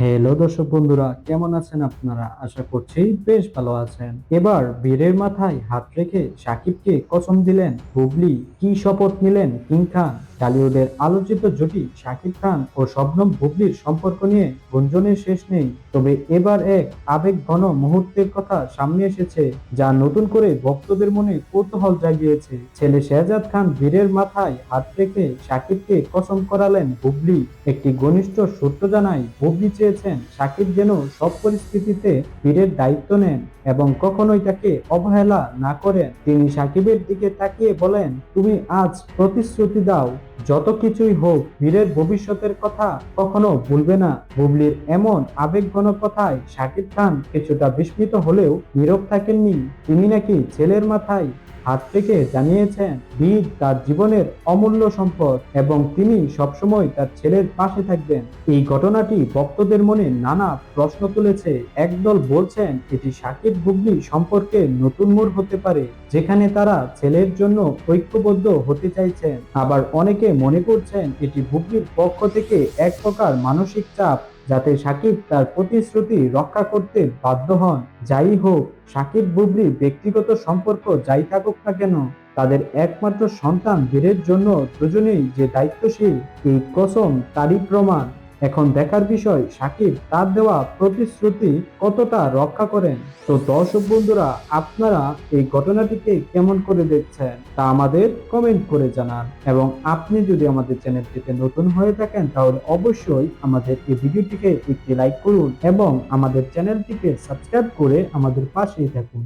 Hello দর্শক বন্ধুরা, কেমন আছেন আপনারা? আশা করছি বেশ ভালো আছেন। এবার বীরের মাথায় হাত রেখে সাকিবকে কসম দিলেন হুবলি কি শপথ নিলেন কিং খান? টালিউডের আলোচিত জুটি শাকিব খান ও শবনম বুবলির সম্পর্ক নিয়ে গুঞ্জনের শেষ নেই। তবে এবার এক আবেগ ঘন মুহূর্তের কথা সামনে এসেছে, যা নতুন করে ভক্তদের মনে কৌতূহল জাগিয়েছে। ছেলে শেহজাদ খান বীরের মাথায় হাত রেখে শাকিবকে কসম করালেন বুবলি। একটি ঘনিষ্ঠ সূত্র জানায়, বুবলি চেয়েছেন শাকিব যেন সব পরিস্থিতিতে বীরের দায়িত্ব নেন এবং কখনোই তাকে অবহেলা না করেন। তিনি সাকিবের দিকে তাকিয়ে বলেন, তুমি আজ প্রতিশ্রুতি দাও। যত কিছুই হোক বীরের ভবিষ্যতের কথা কখনো ভুলবে না। বুবলির এমন আবেগঘন কথায় শাকিব খান কিছুটা বিস্মিত হলেও নীরব থাকেননি। তিনি নাকি ছেলের মাথায় হাত থেকে জানিয়েছেন, বীর তার জীবনের অমূল্য সম্পদ এবং তিনি সবসময় তার ছেলের পাশে থাকবেন। এই ঘটনাটি ভক্তদের মনে নানা প্রশ্ন তুলেছে। একদল বলছেন, এটি সাকিব বুবলি সম্পর্কে নতুন মোড় হতে পারে, যেখানে তারা ছেলের জন্য ঐক্যবদ্ধ হতে চাইছেন। আবার অনেকে মনে করছেন, এটি বুবলির পক্ষ থেকে এক প্রকার মানসিক চাপ যাতে সাকিব তার প্রতিশ্রুতি রক্ষা করতে বাধ্য হন। যাই হোক, সাকিব বুবলির ব্যক্তিগত সম্পর্ক যাই থাকুক না কেন, তাদের একমাত্র সন্তান বীরের জন্য দুজনেই যে দায়িত্বশীল, এই কসম তারই প্রমাণ। এখন দেখার বিষয়, সাকিব তার দেওয়া প্রতিশ্রুতি কতটা রক্ষা করেন? তো দর্শক বন্ধুরা, আপনারা এই ঘটনাটিকে কেমন করে দেখছেন তা আমাদের কমেন্ট করে জানান। এবং আপনি যদি আমাদের চ্যানেলটিতে নতুন হয়ে থাকেন, তাহলে অবশ্যই আমাদের এই ভিডিওটিকে একটি লাইক করুন এবং আমাদের চ্যানেলটিকে সাবস্ক্রাইব করে আমাদের পাশেই থাকুন।